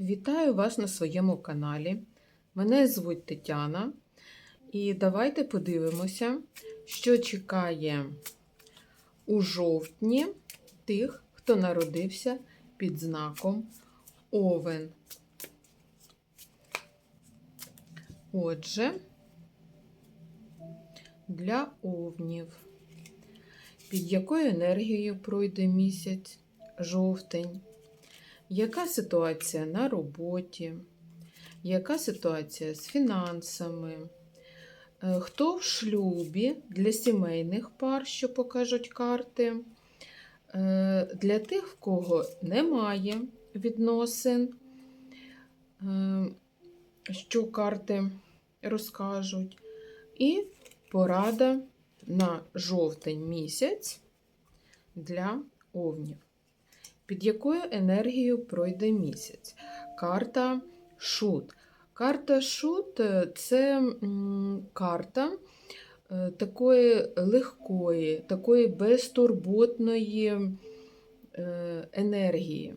Вітаю вас на своєму каналі. Мене звуть Тетяна. І давайте подивимося, що чекає у жовтні тих, хто народився під знаком Овен. Отже, для овнів. Під якою енергією пройде місяць жовтень? Яка ситуація на роботі? Яка ситуація з фінансами? Е, Хто в шлюбі для сімейних пар, що покажуть карти? Е, Для тих, в кого немає відносин, е, що карти розкажуть. І порада на жовтень місяць для овнів. Під якою енергією пройде місяць? Карта Шут. Карта Шут е, це карта е, такої легкої, такої безтурботної е, енергії.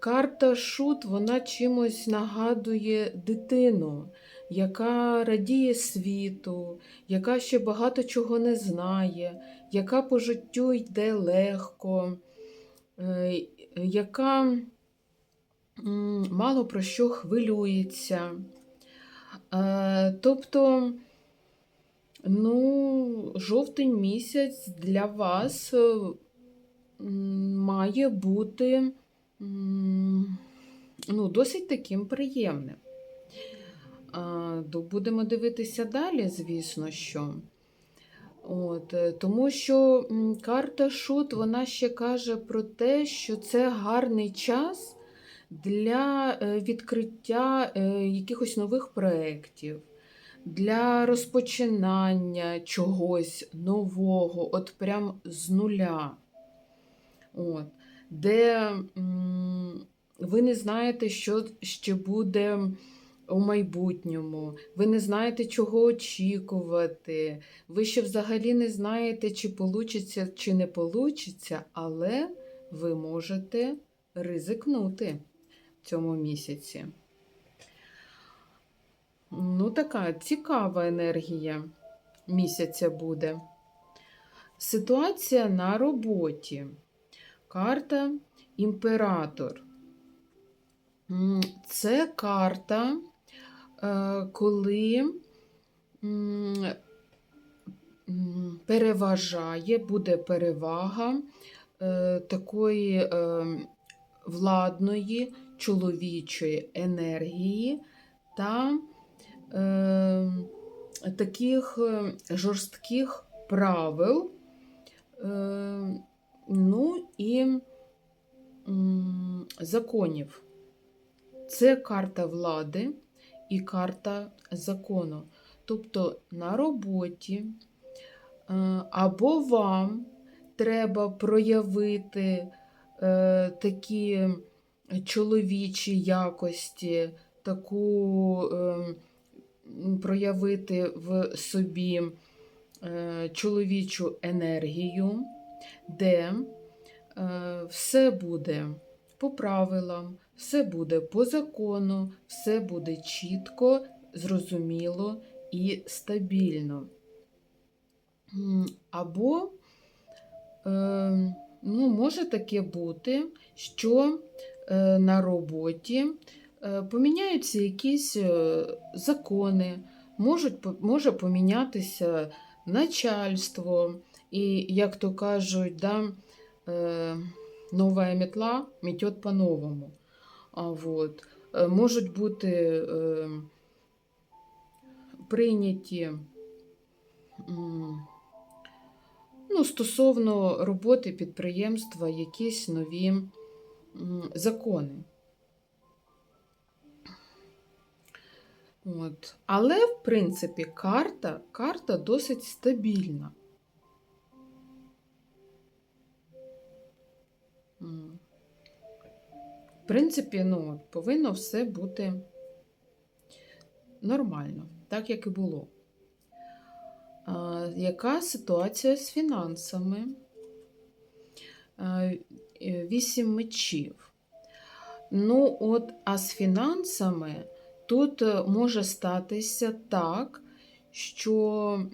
Карта Шут вона чимось нагадує дитину, яка радіє світу, яка ще багато чого не знає, яка по життю йде легко, яка мало про що хвилюється. Е, Тобто, ну, жовтень місяць для вас е, має бути ну, досить таким приємним. Будемо дивитися далі, звісно, що. От, е, тому що карта Шут вона ще каже про те, що це гарний час для е, відкриття е, якихось нових проєктів, для розпочинання чогось нового, от прям з нуля. От, де м, ви не знаєте, що ще буде у майбутньому, ви не знаєте, чого очікувати, ви ще взагалі не знаєте, чи получиться, чи не получиться, але ви можете ризикнути в цьому місяці. Ну, така цікава енергія місяця буде. Ситуація на роботі. Карта Імператор. Це карта, коли м, м, переважає, буде перевага е, такої е, владної чоловічої енергії та е, таких е, жорстких правил. Е, Ну і законів. Це карта влади і карта закону. Тобто на роботі е, або вам треба проявити е, такі чоловічі якості, таку е, проявити в собі чоловічу енергію, де все буде по правилам, все буде по закону, все буде чітко, зрозуміло і стабільно. Або е, ну, може таке бути, що е, на роботі е, поміняються якісь закони, можуть, може помінятися начальство, і, як то кажуть, да, нова метла метет по-новому. А вот. Е, Можуть бути е, прийняті ну, стосовно роботи підприємства якісь нові закони. От. Але, в принципі, карта, карта досить стабільна. В принципі, ну, повинно все бути нормально, так як і було. А, яка ситуація з фінансами? Вісім мечів. Ну, от, а з фінансами тут е, може статися так, що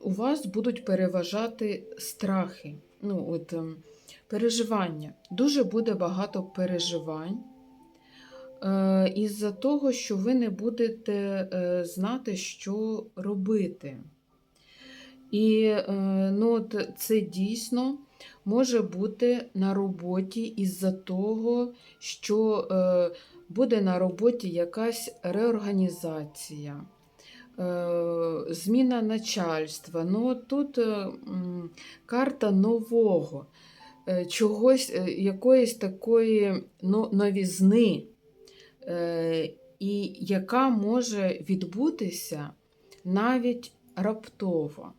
у вас будуть переважати страхи, ну, от, ем, переживання. Дуже буде багато переживань. Е, із-за того, що ви не будете е, знати, що робити. І е, ну, це дійсно може бути на роботі із-за того, що буде на роботі якась реорганізація, зміна начальства. Ну, тут карта нового, чогось, е, якоїсь такої но- новізни, е, і яка може відбутися навіть раптово.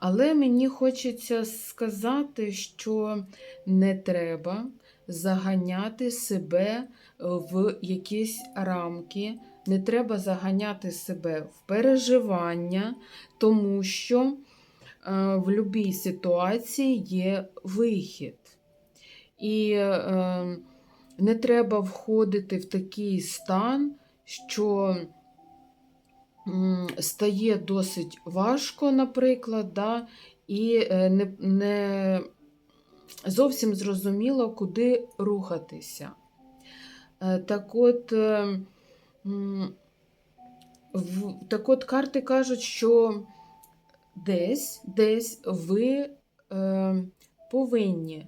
Але мені хочеться сказати, що не треба заганяти себе в якісь рамки, не треба заганяти себе в переживання, тому що е, в будь-якій ситуації є вихід. І е, не треба входити в такий стан, що стає досить важко, наприклад, да, і е, не, не зовсім зрозуміло, куди рухатися. Е, Так от, е, так от карти кажуть, що десь, десь ви е, повинні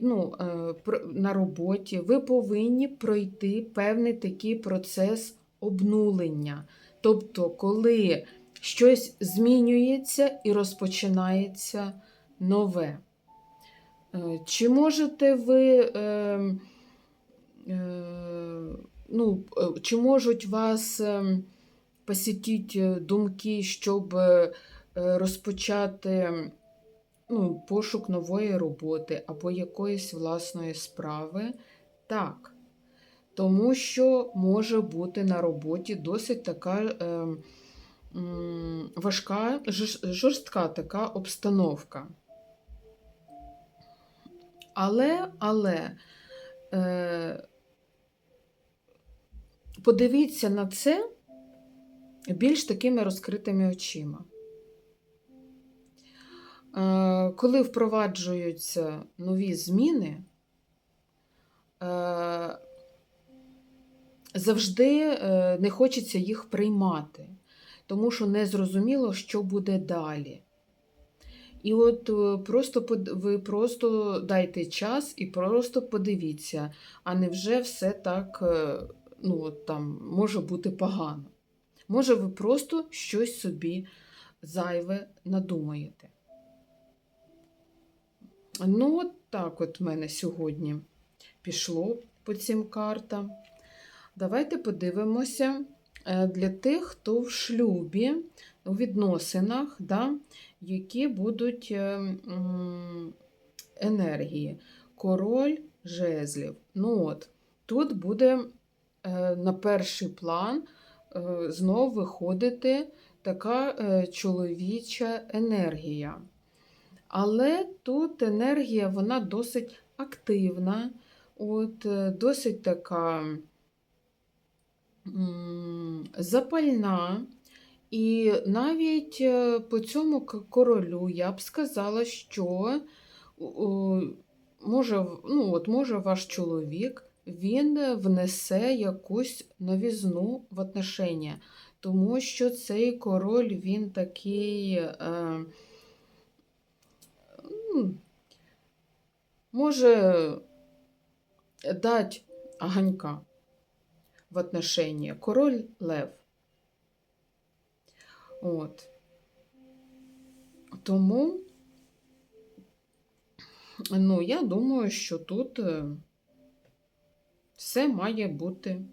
ну, е, на роботі, ви повинні пройти певний такий процес обнулення. Тобто, коли щось змінюється і розпочинається нове. Е, Чи можете ви, е, е, ну, е, чи можуть вас е, посітити думки, щоб е, розпочати ну, пошук нової роботи або якоїсь власної справи? Так. Тому що може бути на роботі досить така е, важка, жорстка така обстановка. Але, але е, подивіться на це більш такими розкритими очима. Е, коли впроваджуються нові зміни, е, завжди е, не хочеться їх приймати, тому що не зрозуміло, що буде далі. І от просто ви просто дайте час і просто подивіться, а невже все так ну, там, може бути погано? Може, ви просто щось собі зайве надумаєте. Ну, от так от в мене сьогодні пішло по цим картам. Давайте подивимося е, для тих, хто в шлюбі, у відносинах, да, які будуть е, енергії. Король жезлів. Ну от, Тут буде е, на перший план е, знов виходити така чоловіча енергія. Але тут енергія вона досить активна, от, е, досить така запальна. І навіть е, по цьому королю я б сказала, що може, ну, от може ваш чоловік він внесе якусь новізну в отношення, тому що цей король він такий. Е, м, може дати огонька в отношения. Король Лев. От. Тому, ну, я думаю, що тут е, все має бути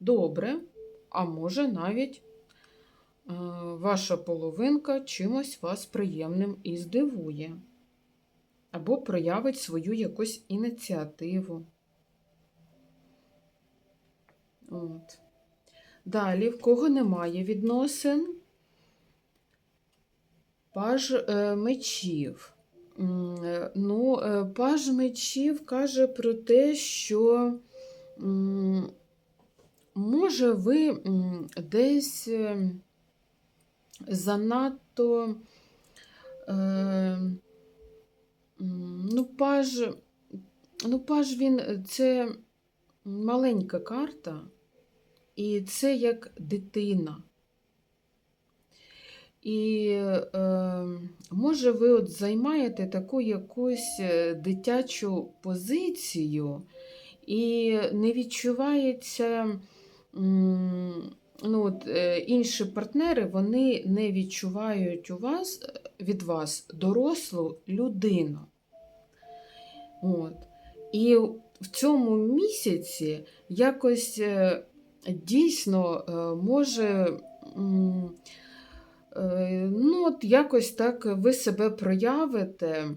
добре, а може навіть е, ваша половинка чимось вас приємним і здивує. Або проявить свою якусь ініціативу. От. Далі, в кого немає відносин, паж е, мечів. Е, Ну, е, паж мечів каже про те, що може ви десь занадто. Ну, паж, ну, паж він е, це маленька карта, і це як дитина. І е, може ви от займаєте таку якусь е, дитячу позицію, і не відчувається, ну, от, е, інші партнери вони не відчувають у вас, від вас дорослу людину. От. І в цьому місяці якось е, дійсно е, може. Е, Ну, от якось так ви себе проявите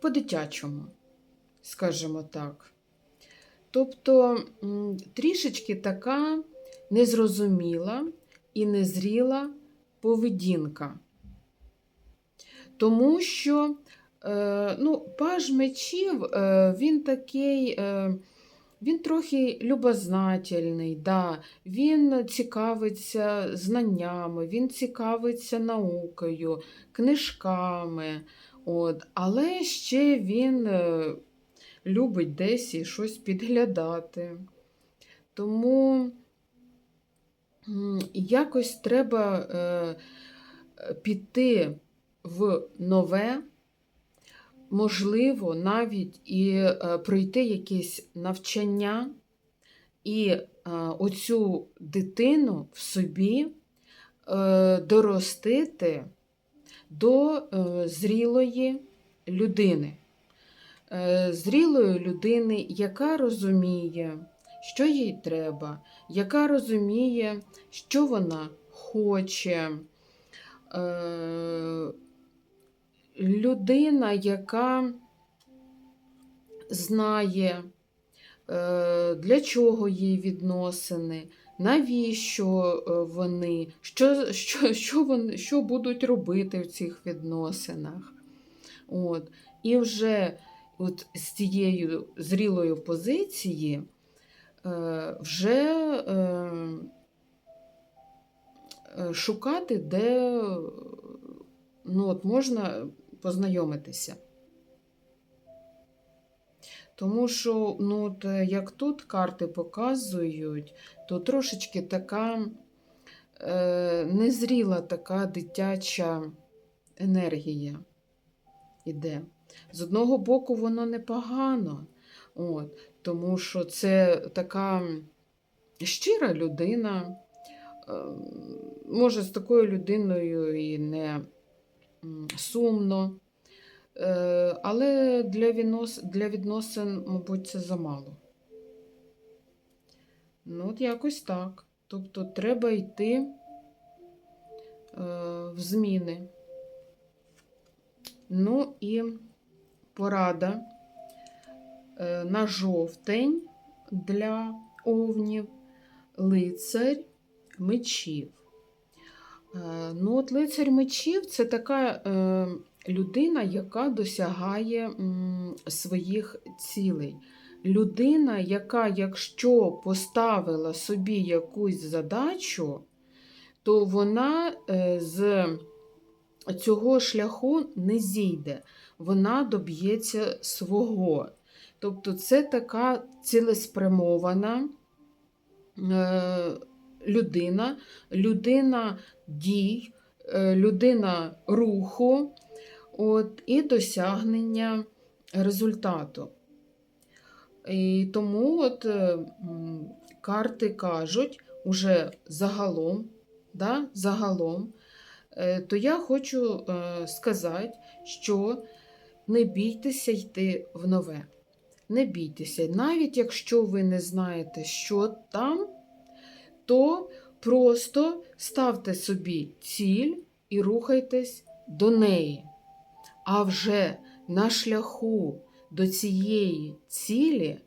по-дитячому, скажімо так. Тобто трішечки така незрозуміла і незріла поведінка. Тому що е, ну, паж мечів, е, він такий. Е, він трохи любознательний, да. він цікавиться знаннями, він цікавиться наукою, книжками. От. Але ще він любить десь і щось підглядати. Тому якось треба піти в нове можливо, навіть і е, пройти якесь навчання і е, оцю дитину в собі е, доростити до зрілої людини. Зрілої людини, яка розуміє, що їй треба, яка розуміє, що вона хоче людина, яка знає, е, для чого їй відносини, навіщо е, вони, що що, що, вони, що будуть робити в цих відносинах. От. І вже от з цією зрілою позиції е, вже шукати, де ну, от можна познайомитися. Тому що, ну, от, е, як тут карти показують, то трошечки така е, незріла така дитяча енергія іде. З одного боку, воно непогано, от, тому що це така щира людина. Е, може, з такою людиною і не сумно. Е, але для віднос... для відносин, мабуть, це замало. Ну, от якось так. Тобто треба йти е, в зміни. Ну і порада е, на жовтень для овнів, лицарь мечів. Е, ну, от Лицар мечів це така е, людина, яка досягає своїх цілей. Людина, яка, якщо поставила собі якусь задачу, то вона е, з цього шляху не зійде, вона доб'ється свого. Тобто, це така цілеспрямована. Е, людина, людина дій, е, людина руху от, і досягнення результату. І тому от карти кажуть уже загалом, да, загалом, е, то я хочу е, сказати, що не бійтеся йти в нове. Не бійтеся, навіть якщо ви не знаєте, що там, то просто ставте собі ціль і рухайтесь до неї. А вже на шляху до цієї цілі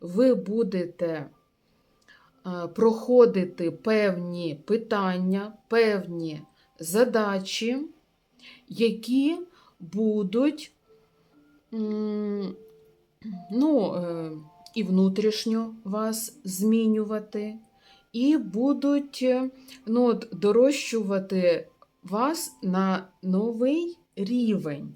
ви будете е, проходити певні питання, певні задачі, які будуть ну, е, і внутрішньо вас змінювати, і будуть е, ну, от, дорощувати вас на новий рівень.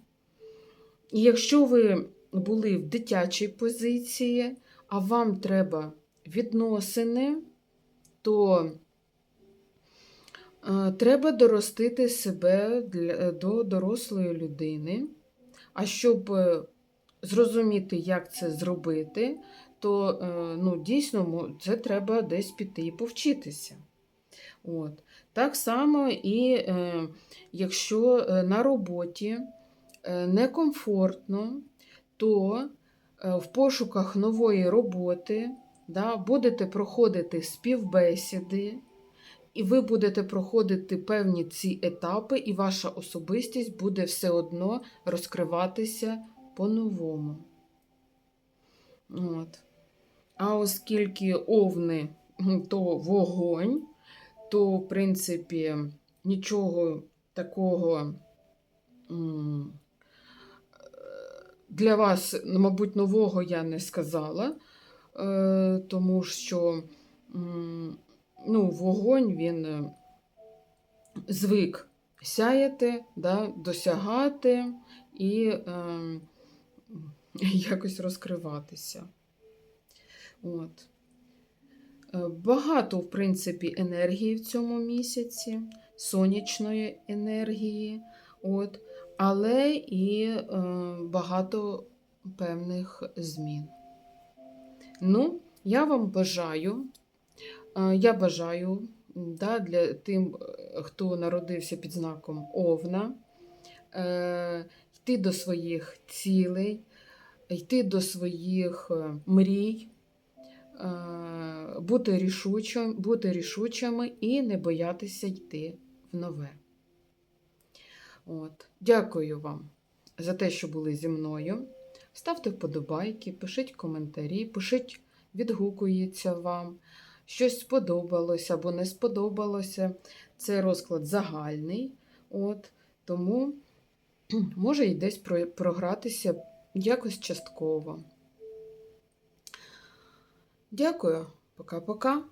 І якщо ви були в дитячій позиції, а вам треба відносини, то е, треба доростити себе для, до дорослої людини. А щоб е, зрозуміти, як це зробити, то е, ну, дійсно це треба десь піти і повчитися. От. Так само і е, якщо е, на роботі е, некомфортно, то в пошуках нової роботи да, будете проходити співбесіди, і ви будете проходити певні ці етапи, і ваша особистість буде все одно розкриватися по-новому. От. А оскільки овни то вогонь, то, в принципі, нічого такого для вас, мабуть, нового я не сказала, е, тому що ну, вогонь він е, звик сяяти, да, досягати і е, якось розкриватися. От. Е, Багато, в принципі, енергії в цьому місяці, сонячної енергії, от, але і е, багато певних змін. Ну, я вам бажаю, е, я бажаю да, для тим, е, хто народився під знаком Овна, е, йти до своїх цілей, йти до своїх е, мрій, бути, рішучим, бути рішучими і не боятися йти в нове. От. Дякую вам за те, що були зі мною. Ставте вподобайки, пишіть коментарі, пишіть, відгукується вам, щось сподобалося або не сподобалося. Це розклад загальний. От. Тому може і десь програтися якось частково. Дякую. Пока-пока.